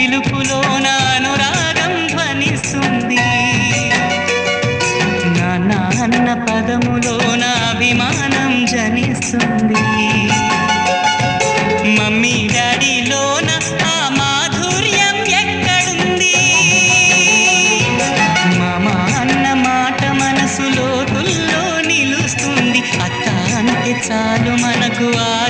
పిలుపులో పిలుపులోన అనురాగం ధ్వనిస్తుంది నాన్న అన్న నా అభిమానం జనిస్తుంది. మమ్మీ డాడీలోన ఆ మాధుర్యం ఎక్కడుంది? మామ అన్న మాట మనసులో తుల్లో నిలుస్తుంది. అత్త అంటే చాలు మనకు ఆ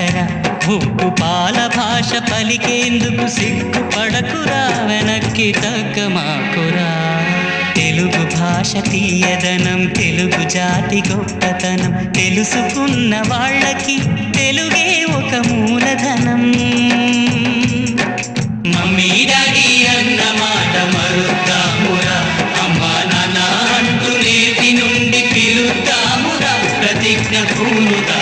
వెనకరా ముక్కు పాల భాష పలికేందుకు సిగ్గు పడకురా వెనక్కి తగ్గమాకురా. తెలుగు భాష తీయదనం తెలుగు జాతి గొప్పతనం తెలుసుకున్న వాళ్ళకి తెలుగే ఒక మూలధనం. మమ్మీ డాడీ అన్న మాట మరుద్దామురా అమ్మా నాన్న అంటూ నేటి నుండి పిలుద్దామురా ప్రతిజ్ఞ పూనుదా